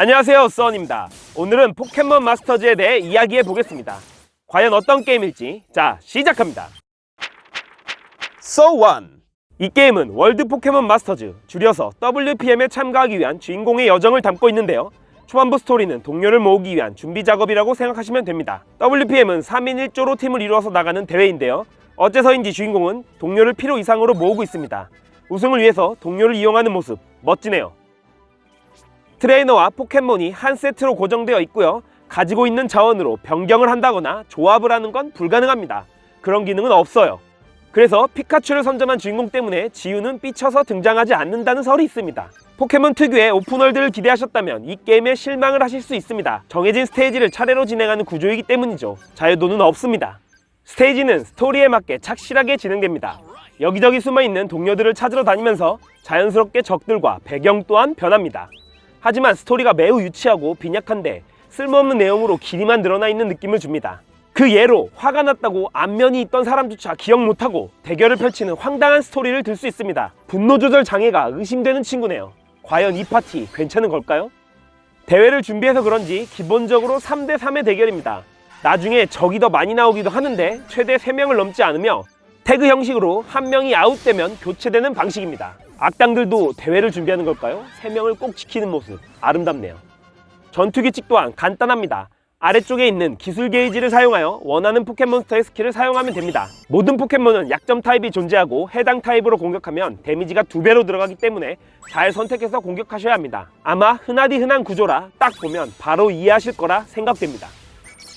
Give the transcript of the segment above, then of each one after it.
안녕하세요 써원입니다. 오늘은 포켓몬 마스터즈에 대해 이야기해 보겠습니다. 과연 어떤 게임일지. 자 시작합니다. One. 이 게임은 월드 포켓몬 마스터즈 줄여서 WPM에 참가하기 위한 주인공의 여정을 담고 있는데요. 초반부 스토리는 동료를 모으기 위한 준비 작업이라고 생각하시면 됩니다. WPM은 3인 1조로 팀을 이루어서 나가는 대회인데요. 어째서인지 주인공은 동료를 필요 이상으로 모으고 있습니다. 우승을 위해서 동료를 이용하는 모습 멋지네요 트레이너와 포켓몬이 한 세트로 고정되어 있고요. 가지고 있는 자원으로 변경을 한다거나 조합을 하는 건 불가능합니다. 그런 기능은 없어요. 그래서 피카츄를 선점한 주인공 때문에 지우는 삐쳐서 등장하지 않는다는 설이 있습니다. 포켓몬 특유의 오픈월드를 기대하셨다면 이 게임에 실망을 하실 수 있습니다. 정해진 스테이지를 차례로 진행하는 구조이기 때문이죠. 자유도는 없습니다. 스테이지는 스토리에 맞게 착실하게 진행됩니다. 여기저기 숨어있는 동료들을 찾으러 다니면서 자연스럽게 적들과 배경 또한 변합니다. 하지만 스토리가 매우 유치하고 빈약한데 쓸모없는 내용으로 길이만 늘어나 있는 느낌을 줍니다. 그 예로 화가 났다고 안면이 있던 사람조차 기억 못하고 대결을 펼치는 황당한 스토리를 들 수 있습니다. 분노 조절 장애가 의심되는 친구네요. 과연 이 파티 괜찮은 걸까요? 대회를 준비해서 그런지 기본적으로 3대 3의 대결입니다. 나중에 적이 더 많이 나오기도 하는데 최대 3명을 넘지 않으며 태그 형식으로 한 명이 아웃되면 교체되는 방식입니다. 악당들도 대회를 준비하는 걸까요? 3명을 꼭 지키는 모습 아름답네요. 전투 규칙 또한 간단합니다. 아래쪽에 있는 기술 게이지를 사용하여 원하는 포켓몬스터의 스킬을 사용하면 됩니다. 모든 포켓몬은 약점 타입이 존재하고 해당 타입으로 공격하면 데미지가 두 배로 들어가기 때문에 잘 선택해서 공격하셔야 합니다. 아마 흔하디 흔한 구조라 딱 보면 바로 이해하실 거라 생각됩니다.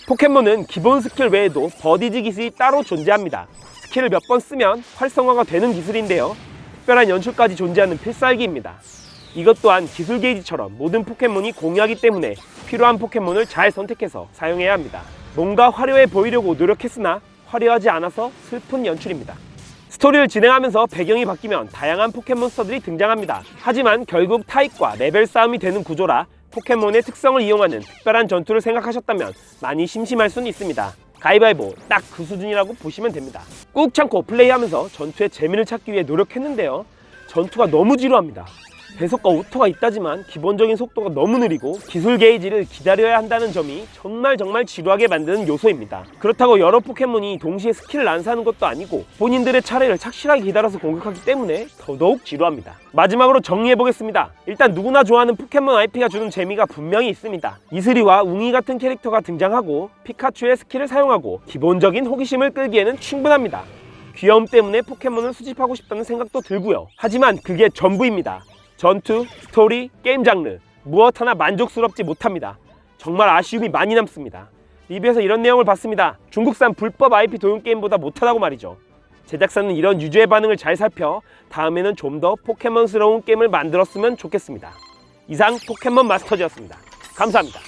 포켓몬은 기본 스킬 외에도 버디지 기술이 따로 존재합니다. 스킬을 몇 번 쓰면 활성화가 되는 기술인데요. 특별한 연출까지 존재하는 필살기입니다. 이것 또한 기술 게이지처럼 모든 포켓몬이 공유하기 때문에 필요한 포켓몬을 잘 선택해서 사용해야 합니다. 뭔가 화려해 보이려고 노력했으나 화려하지 않아서 슬픈 연출입니다. 스토리를 진행하면서 배경이 바뀌면 다양한 포켓몬스터들이 등장합니다. 하지만 결국 타입과 레벨 싸움이 되는 구조라 포켓몬의 특성을 이용하는 특별한 전투를 생각하셨다면 많이 심심할 수는 있습니다. 가위바위보 딱 그 수준이라고 보시면 됩니다. 꾹 참고 플레이하면서 전투의 재미를 찾기 위해 노력했는데요. 전투가 너무 지루합니다. 배속과 오토가 있다지만 기본적인 속도가 너무 느리고 기술 게이지를 기다려야 한다는 점이 정말 정말 지루하게 만드는 요소입니다. 그렇다고 여러 포켓몬이 동시에 스킬을 안 사는 것도 아니고 본인들의 차례를 착실하게 기다려서 공격하기 때문에 더더욱 지루합니다. 마지막으로 정리해보겠습니다. 일단 누구나 좋아하는 포켓몬 IP가 주는 재미가 분명히 있습니다. 이슬이와 웅이 같은 캐릭터가 등장하고 피카츄의 스킬을 사용하고 기본적인 호기심을 끌기에는 충분합니다. 귀여움 때문에 포켓몬을 수집하고 싶다는 생각도 들고요. 하지만 그게 전부입니다. 전투, 스토리, 게임 장르 무엇 하나 만족스럽지 못합니다. 정말 아쉬움이 많이 남습니다. 리뷰에서 이런 내용을 봤습니다. 중국산 불법 IP 도용 게임보다 못하다고 말이죠. 제작사는 이런 유저의 반응을 잘 살펴 다음에는 좀 더 포켓몬스러운 게임을 만들었으면 좋겠습니다. 이상 포켓몬 마스터즈였습니다. 감사합니다.